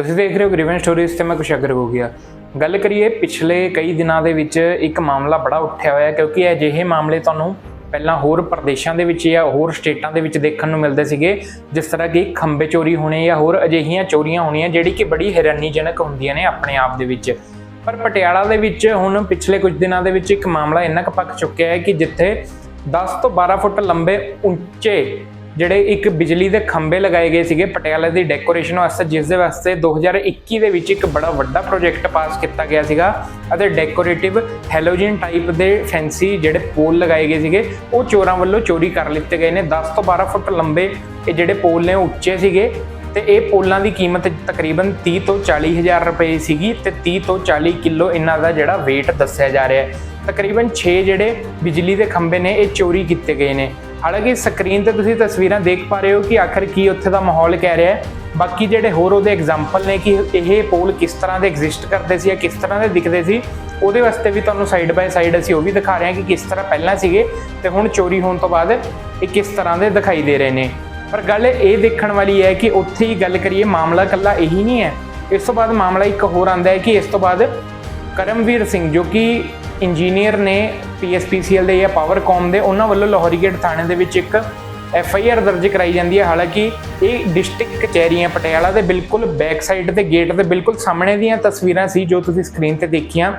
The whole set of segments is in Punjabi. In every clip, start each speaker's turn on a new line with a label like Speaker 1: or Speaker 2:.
Speaker 1: ਤੁਸੀਂ ਦੇਖ ਰਹੇ ਹੋ ਗ੍ਰੀਵਨ ਸਟੋਰੀਜ਼ ਤੇ ਮੈਂ ਕੁਛ ਅਗਰ ਹੋ ਗਿਆ। ਗੱਲ ਕਰੀਏ, ਪਿਛਲੇ ਕਈ ਦਿਨਾਂ ਦੇ ਵਿੱਚ ਇੱਕ ਮਾਮਲਾ ਬੜਾ ਉੱਠਿਆ ਹੋਇਆ ਕਿਉਂਕਿ ਅਜਿਹੇ ਮਾਮਲੇ ਤੁਹਾਨੂੰ ਪਹਿਲਾਂ ਹੋਰ ਪ੍ਰਦੇਸ਼ਾਂ ਦੇ ਵਿੱਚ ਜਾਂ ਹੋਰ ਸਟੇਟਾਂ ਦੇ ਵਿੱਚ ਦੇਖਣ ਨੂੰ ਮਿਲਦੇ ਸੀਗੇ, ਜਿਸ ਤਰ੍ਹਾਂ ਕਿ ਖੰਬੇ ਚੋਰੀ ਹੋਣੇ ਜਾਂ ਹੋਰ ਅਜਿਹੀਆਂ ਚੋਰੀਆਂ ਹੋਣੀਆਂ, ਜਿਹੜੀ ਕਿ ਬੜੀ ਹੈਰਾਨੀਜਨਕ ਹੁੰਦੀਆਂ ਨੇ ਆਪਣੇ ਆਪ ਦੇ ਵਿੱਚ। ਪਰ ਪਟਿਆਲਾ ਦੇ ਵਿੱਚ ਹੁਣ ਪਿਛਲੇ ਕੁਝ ਦਿਨਾਂ ਦੇ ਵਿੱਚ ਇੱਕ ਮਾਮਲਾ ਇੰਨਾ ਕੁ ਪੱਕ ਚੁੱਕਿਆ ਹੈ ਕਿ ਜਿੱਥੇ 10 ਤੋਂ 12 ਫੁੱਟ ਲੰਬੇ ਉੱਚੇ ਜਿਹੜੇ ਇੱਕ ਬਿਜਲੀ ਦੇ ਖੰਭੇ ਲਗਾਏ ਗਏ ਸੀਗੇ ਪਟਿਆਲੇ ਦੀ ਡੈਕੋਰੇਸ਼ਨ ਵਾਸਤੇ, ਜਿਸ ਦੇ ਵਾਸਤੇ 2021 ਦੇ ਵਿੱਚ ਇੱਕ ਬੜਾ ਵੱਡਾ ਪ੍ਰੋਜੈਕਟ ਪਾਸ ਕੀਤਾ ਗਿਆ ਸੀਗਾ ਅਤੇ ਡੈਕੋਰੇਟਿਵ ਹੈਲੋਜਨ ਟਾਈਪ ਦੇ ਫੈਂਸੀ ਜਿਹੜੇ ਪੋਲ ਲਗਾਏ ਗਏ ਸੀਗੇ, ਉਹ ਚੋਰਾਂ ਵੱਲੋਂ ਚੋਰੀ ਕਰ ਲਿੱਤੇ ਗਏ ਨੇ। 10 ਤੋਂ 12 ਫੁੱਟ ਲੰਬੇ ਇਹ ਜਿਹੜੇ ਪੋਲ ਨੇ, ਉਹ ਉੱਚੇ ਸੀਗੇ ਤੇ ਇਹ ਪੋਲਾਂ ਦੀ ਕੀਮਤ ਤਕਰੀਬਨ 30 ਤੋਂ 40 ਹਜ਼ਾਰ ਰੁਪਏ ਸੀਗੀ ਤੇ 30 ਤੋਂ 40 ਕਿਲੋ ਇਹਨਾਂ ਦਾ ਜਿਹੜਾ weight ਦੱਸਿਆ ਜਾ ਰਿਹਾ ਹੈ। ਤਕਰੀਬਨ 6 ਜਿਹੜੇ ਬਿਜਲੀ ਦੇ ਖੰਭੇ ਨੇ, ਇਹ ਚੋਰੀ ਕੀਤੇ ਗਏ ਨੇ। ਹਾਲਾਂਕਿ ਸਕਰੀਨ ਤੇ ਤੁਸੀਂ ਤਸਵੀਰਾਂ ਦੇਖ ਪਾ ਰਹੇ ਹੋ ਕਿ ਆਖਰ ਕੀ ਉੱਥੇ ਦਾ ਮਾਹੌਲ ਕਹਿ ਰਿਹਾ ਹੈ। ਬਾਕੀ ਜਿਹੜੇ ਹੋਰ ਉਹਦੇ ਐਗਜ਼ਾਮਪਲ ਨੇ ਕਿ ਇਹ ਪੋਲ ਕਿਸ ਤਰ੍ਹਾਂ ਦੇ ਐਗਜ਼ਿਸਟ ਕਰਦੇ ਸੀ ਜਾਂ ਕਿਸ ਤਰ੍ਹਾਂ ਦੇ ਦਿਖਦੇ ਸੀ, ਉਹਦੇ ਵਾਸਤੇ ਵੀ ਤੁਹਾਨੂੰ ਸਾਈਡ ਬਾਈ ਸਾਈਡ ਅਸੀਂ ਉਹ ਵੀ ਦਿਖਾ ਰਹੇ ਹਾਂ ਕਿ ਕਿਸ ਤਰ੍ਹਾਂ ਪਹਿਲਾਂ ਸੀਗੇ ਤੇ ਹੁਣ ਚੋਰੀ ਹੋਣ ਤੋਂ ਬਾਅਦ ਇਹ ਕਿਸ ਤਰ੍ਹਾਂ ਦੇ ਦਿਖਾਈ ਦੇ ਰਹੇ ਨੇ। ਪਰ ਗੱਲ ਇਹ ਦੇਖਣ ਵਾਲੀ ਹੈ ਕਿ ਉੱਥੇ ਹੀ ਗੱਲ ਕਰੀਏ, ਮਾਮਲਾ ਕੱਲਾ ਇਹੀ ਨਹੀਂ ਹੈ। ਇਸ ਤੋਂ ਬਾਅਦ ਮਾਮਲਾ ਇੱਕ ਹੋਰ ਆਂਦਾ ਹੈ ਕਿ ਇਸ ਤੋਂ ਬਾਅਦ ਕਰਮਵੀਰ ਸਿੰਘ ਜੋ ਕਿ ਇੰਜੀਨੀਅਰ ਨੇ ਪੀਐਸਪੀਸੀਐਲ ਦੇ ਜਾਂ ਪਾਵਰਕਾਮ ਦੇ ਉਹਨਾਂ ਵੱਲੋਂ ਲਾਹੌਰੀ ਗੇਟ ਥਾਣੇ ਦੇ ਵਿੱਚ ਇੱਕ ਐਫ ਆਈ ਆਰ ਦਰਜ ਕਰਾਈ ਜਾਂਦੀ ਹੈ। ਹਾਲਾਂਕਿ ਇਹ ਡਿਸਟ੍ਰਿਕਟ ਕਚਹਿਰੀਆਂ, ਪਟਿਆਲਾ ਦੇ ਬਿਲਕੁਲ ਬੈਕ ਸਾਈਡ ਤੇ ਗੇਟ ਦੇ ਬਿਲਕੁਲ ਸਾਹਮਣੇ ਦੀਆਂ ਤਸਵੀਰਾਂ ਸੀ ਜੋ ਤੁਸੀਂ ਸਕਰੀਨ ਤੇ ਦੇਖੀਆਂ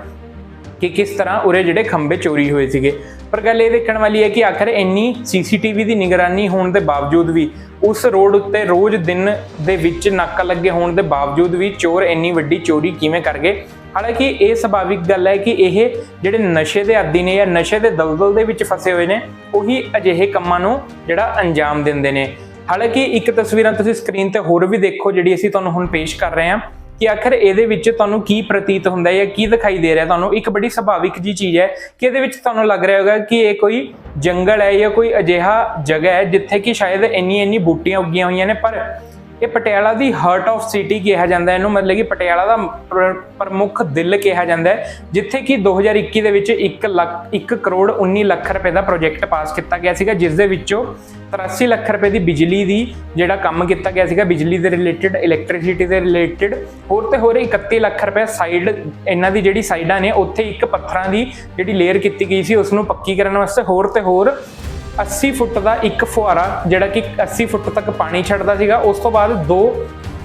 Speaker 1: ਕਿ ਕਿਸ ਤਰ੍ਹਾਂ ਉਰੇ ਜਿਹੜੇ ਖੰਭੇ ਚੋਰੀ ਹੋਏ ਸੀਗੇ। ਪਰ ਗੱਲ ਇਹ ਦੇਖਣ ਵਾਲੀ ਹੈ ਕਿ ਆਖਰ ਇੰਨੀ ਸੀਸੀਟੀਵੀ ਦੀ ਨਿਗਰਾਨੀ ਹੋਣ ਦੇ ਬਾਵਜੂਦ ਵੀ ਉਸ ਰੋਡ ਉੱਤੇ ਰੋਜ਼ ਦਿਨ ਦੇ ਵਿੱਚ ਨਾਕਾ ਲੱਗੇ ਹੋਣ ਦੇ ਬਾਵਜੂਦ ਵੀ ਚੋਰ ਇੰਨੀ ਵੱਡੀ ਚੋਰੀ ਕਿਵੇਂ ਕਰ ਗਏ ਹਾਲਾਂਕਿ ਇਹ ਸੁਭਾਵਿਕ ਗੱਲ ਹੈ ਕਿ ਇਹ ਜਿਹੜੇ ਨਸ਼ੇ ਦੇ ਆਦੀ ਨੇ ਜਾਂ ਨਸ਼ੇ ਦੇ ਦਲਦਲ ਦੇ ਵਿੱਚ ਫਸੇ ਹੋਏ ਨੇ, ਉਹੀ ਅਜਿਹੇ ਕੰਮਾਂ ਨੂੰ ਜਿਹੜਾ ਅੰਜਾਮ ਦਿੰਦੇ ਨੇ। ਹਾਲਾਂਕਿ ਇੱਕ ਤਸਵੀਰਾਂ ਤੁਸੀਂ ਸਕਰੀਨ ਤੇ ਹੋਰ ਵੀ ਦੇਖੋ, ਜਿਹੜੀ ਅਸੀਂ ਤੁਹਾਨੂੰ ਹੁਣ ਪੇਸ਼ ਕਰ ਰਹੇ ਹਾਂ, ਕਿ ਆਖਰ ਇਹਦੇ ਵਿੱਚ ਤੁਹਾਨੂੰ ਕੀ ਪ੍ਰਤੀਤ ਹੁੰਦਾ ਹੈ ਜਾਂ ਕੀ ਦਿਖਾਈ ਦੇ ਰਿਹਾ। ਤੁਹਾਨੂੰ ਇੱਕ ਬੜੀ ਸੁਭਾਵਿਕ ਜੀ ਚੀਜ਼ ਹੈ ਕਿ ਇਹਦੇ ਵਿੱਚ ਤੁਹਾਨੂੰ ਲੱਗ ਰਿਹਾ ਹੋਗਾ ਕਿ ਇਹ ਕੋਈ ਜੰਗਲ ਹੈ ਜਾਂ ਕੋਈ ਅਜਿਹਾ ਜਗ੍ਹਾ ਹੈ, ਜਿੱਥੇ ਕਿ ਸ਼ਾਇਦ ਇੰਨੀ ਇੰਨੀ ਬੂਟੀਆਂ ਉੱਗੀਆਂ ਹੋਈਆਂ ਨੇ, ਪਰ ਇਹ ਪਟਿਆਲਾ ਦੀ ਹਾਰਟ ਆਫ ਸਿਟੀ ਕਿਹਾ ਜਾਂਦਾ ਇਹਨੂੰ ਮਤਲਬ ਕਿ ਪਟਿਆਲਾ ਦਾ ਪ੍ਰ- ਪ੍ਰਮੁੱਖ ਦਿਲ ਕਿਹਾ ਜਾਂਦਾ ਜਿੱਥੇ ਕਿ 2021 ਦੇ ਵਿੱਚ 1 ਲੱਖ 1 ਕਰੋੜ 19 ਲੱਖ ਰੁਪਏ ਦਾ ਪ੍ਰੋਜੈਕਟ ਪਾਸ ਕੀਤਾ ਗਿਆ ਸੀਗਾ, ਜਿਸ ਦੇ ਵਿੱਚੋਂ 83 ਲੱਖ ਰੁਪਏ ਦੀ ਬਿਜਲੀ ਦੀ ਜਿਹੜਾ ਕੰਮ ਕੀਤਾ ਗਿਆ ਸੀਗਾ, ਬਿਜਲੀ ਦੇ ਰਿਲੇਟਡ ਇਲੈਕਟ੍ਰਿਸਿਟੀ ਦੇ ਰਿਲੇਟਡ ਹੋਰ ਤੇ ਹੋਰ 31 ਲੱਖ ਰੁਪਏ ਸਾਈਡ ਇਹਨਾਂ ਦੀ ਜਿਹੜੀ ਸਾਈਡਾਂ ਨੇ, ਉੱਥੇ ਇੱਕ ਪੱਥਰਾਂ ਦੀ ਜਿਹੜੀ ਲੇਅਰ ਕੀਤੀ ਗਈ ਸੀ ਉਸ ਨੂੰ ਪੱਕੀ ਕਰਨ ਵਾਸਤੇ ਹੋਰ ਤੇ ਹੋਰ 80 ਫੁੱਟ ਦਾ ਇੱਕ ਫੁਹਾਰਾ, ਜਿਹੜਾ ਕਿ 80 ਫੁੱਟ ਤੱਕ ਪਾਣੀ ਛੱਡਦਾ ਸੀਗਾ। ਉਸ ਤੋਂ ਬਾਅਦ ਦੋ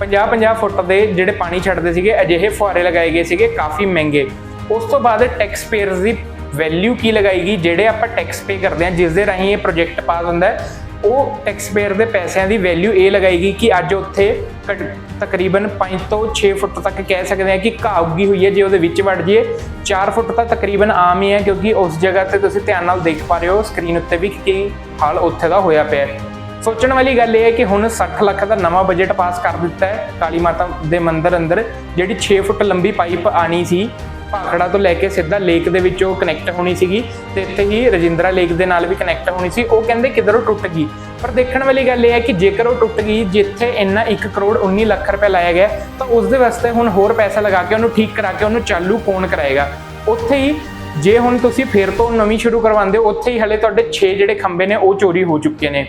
Speaker 1: 50-50 ਫੁੱਟ ਦੇ ਜਿਹੜੇ ਪਾਣੀ ਛੱਡਦੇ ਸੀਗੇ, ਅਜਿਹੇ ਫੁਹਾਰੇ ਲਗਾਏ ਗਏ ਸੀਗੇ, ਕਾਫੀ ਮਹਿੰਗੇ। ਉਸ ਤੋਂ ਬਾਅਦ ਟੈਕਸ ਪੇਅਰਸ ਦੀ ਵੈਲਿਊ ਕੀ ਲਗਾਏਗੀ ਜਿਹੜੇ ਆਪਾਂ ਟੈਕਸ ਪੇ ਕਰਦੇ ਹਾਂ, ਜਿਸ ਦੇ ਰਾਹੀਂ ਇਹ ਪ੍ਰੋਜੈਕਟ ਪਾਸ ਹੁੰਦਾ ਹੈ। ਉਹ ਟੈਕਸ ਪੇਅਰ ਦੇ ਪੈਸਿਆਂ ਦੀ ਵੈਲਿਊ ਇਹ ਲਗਾਏਗੀ ਕਿ ਅੱਜ ਉੱਥੇ ਘੱਟ- ਤਕਰੀਬਨ 5 ਤੋਂ 6 ਫੁੱਟ ਤੱਕ ਕਹਿ ਸਕਦੇ ਹਾਂ ਕਿ ਘਾਹ ਉੱਗੀ ਹੋਈ ਹੈ, ਜੇ ਉਹਦੇ ਵਿੱਚ ਵੜ ਜਾਈਏ। 4 ਫੁੱਟ ਤਾਂ ਤਕਰੀਬਨ ਆਮ ਹੀ ਹੈ, ਕਿਉਂਕਿ ਉਸ ਜਗ੍ਹਾ ਤੇ ਤੁਸੀਂ ਧਿਆਨ ਨਾਲ ਦੇਖ ਪਾ ਰਹੇ ਹੋ ਸਕਰੀਨ ਉੱਤੇ ਵੀ ਕਿ ਕੀ ਹਾਲ ਉੱਥੇ ਦਾ ਹੋਇਆ ਪਿਆ ਹੈ। ਸੋਚਣ ਵਾਲੀ ਗੱਲ ਇਹ ਹੈ ਕਿ ਹੁਣ 60 ਲੱਖ ਦਾ ਨਵਾਂ ਬਜਟ ਪਾਸ ਕਰ ਦਿੱਤਾ ਹੈ। ਕਾਲੀ ਮਾਤਾ ਦੇ ਮੰਦਿਰ ਅੰਦਰ, ਜਿਹੜੀ 6 ਫੁੱਟ ਲੰਬੀ ਪਾਈਪ ਆਣੀ ਸੀ ਭਾਖੜਾ ਤੋਂ ਲੈ ਕੇ ਸਿੱਧਾ ਲੇਕ ਦੇ ਵਿੱਚ ਉਹ ਕਨੈਕਟ ਹੋਣੀ ਸੀਗੀ ਤੇ ਇੱਥੇ ਹੀ ਰਜਿੰਦਰਾ ਲੇਕ ਦੇ ਨਾਲ ਵੀ ਕਨੈਕਟ ਹੋਣੀ ਸੀ। ਉਹ ਕਹਿੰਦੇ ਕਿਧਰੋਂ ਟੁੱਟ ਗਈ। ਪਰ ਦੇਖਣ ਵਾਲੀ ਗੱਲ ਇਹ ਹੈ ਕਿ ਜੇਕਰ ਉਹ ਟੁੱਟ ਗਈ, ਜਿੱਥੇ ਇੰਨਾ 1 ਕਰੋੜ 19 ਲੱਖ ਰੁਪਏ ਲਾਇਆ ਗਿਆ, ਤਾਂ ਉਸ ਦੇ ਵਾਸਤੇ ਹੁਣ ਹੋਰ ਪੈਸਾ ਲਗਾ ਕੇ ਉਹਨੂੰ ਠੀਕ ਕਰਾ ਕੇ ਉਹਨੂੰ ਚਾਲੂ ਕੌਣ ਕਰਾਏਗਾ? ਉੱਥੇ ਹੀ ਜੇ ਹੁਣ ਤੁਸੀਂ ਫੇਰ ਤੋਂ ਨਵੀਂ ਸ਼ੁਰੂ ਕਰਵਾਉਂਦੇ ਹੋ, ਉੱਥੇ ਹੀ ਹਲੇ ਤੁਹਾਡੇ 6 ਜਿਹੜੇ ਖੰਭੇ ਨੇ, ਉਹ ਚੋਰੀ ਹੋ ਚੁੱਕੇ ਨੇ।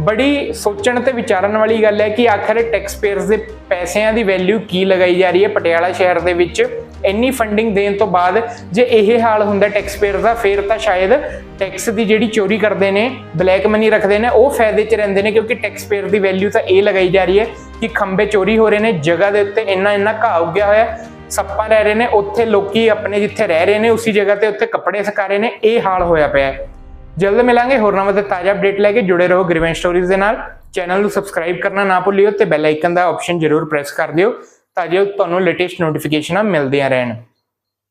Speaker 1: ਬੜੀ ਸੋਚਣ ਤੇ ਵਿਚਾਰਨ ਵਾਲੀ ਗੱਲ ਹੈ ਕਿ ਆਖਰ ਟੈਕਸ ਪੇਅਰਸ ਦੇ ਪੈਸਿਆਂ ਦੀ ਵੈਲਿਊ ਕੀ ਲਗਾਈ ਜਾ ਰਹੀ ਹੈ ਪਟਿਆਲਾ ਸ਼ਹਿਰ ਦੇ ਵਿੱਚ? ਇੰਨੀ ਫੰਡਿੰਗ ਦੇਣ ਤੋਂ ਬਾਅਦ ਜੇ ਇਹ ਹਾਲ ਹੁੰਦਾ ਟੈਕਸ ਪੇਅਰ ਦਾ, ਫਿਰ ਤਾਂ ਸ਼ਾਇਦ ਟੈਕਸ ਦੀ ਜਿਹੜੀ ਚੋਰੀ ਕਰਦੇ ਨੇ ਬਲੈਕ ਮਨੀ ਰੱਖਦੇ ਨੇ, ਉਹ ਫਾਇਦੇ 'ਚ ਰਹਿੰਦੇ ਨੇ, ਕਿਉਂਕਿ ਟੈਕਸ ਪੇਅਰ ਦੀ ਵੈਲਿਊ ਤਾਂ ਇਹ ਲਗਾਈ ਜਾ ਰਹੀ ਹੈ ਕਿ ਖੰਭੇ ਚੋਰੀ ਹੋ ਰਹੇ ਨੇ, ਜਗ੍ਹਾ ਦੇ ਉੱਤੇ ਇੰਨਾ ਇੰਨਾ ਘਾਹ ਉੱਗਿਆ ਹੋਇਆ ਸੱਪਾਂ ਰਹਿ ਰਹੇ ਨੇ, ਉੱਥੇ ਲੋਕੀ ਆਪਣੇ ਜਿੱਥੇ ਰਹਿ ਰਹੇ ਨੇ, ਉਸੇ ਜਗ੍ਹਾ ਤੇ ਉੱਥੇ ਕੱਪੜੇ ਸੁਕਾ ਰਹੇ ਨੇ, ਇਹ ਹਾਲ ਹੋਇਆ ਪਿਆ ਹੈ। ਜਲਦ ਮਿਲਾਂਗੇ, ਹੋਰ ਨਵਾਂ ਤੇ ਤਾਜ਼ਾ ਅਪਡੇਟ ਲੈ ਕੇ ਜੁੜੇ ਰਹੋ ਗ੍ਰੀਵਨ ਸਟੋਰੀਜ਼ ਦੇ ਨਾਲ। ਚੈਨਲ ਨੂੰ ਸਬਸਕ੍ਰਾਈਬ ਕਰਨਾ ਨਾ ਭੁੱਲਿਓ ਤੇ ਬੈਲ ਆਈਕਨ ਦਾ ਆਪਸ਼ਨ ਜ਼ਰੂਰ ਪ੍ਰੈਸ ਕਰ ਦਿਓ। ਤਾਂ ਜੋ ਤੁਹਾਨੂੰ ਲੇਟੈਸਟ ਨੋਟੀਫਿਕੇਸ਼ਨਾਂ ਮਿਲਦੀਆਂ ਰਹਿਣ।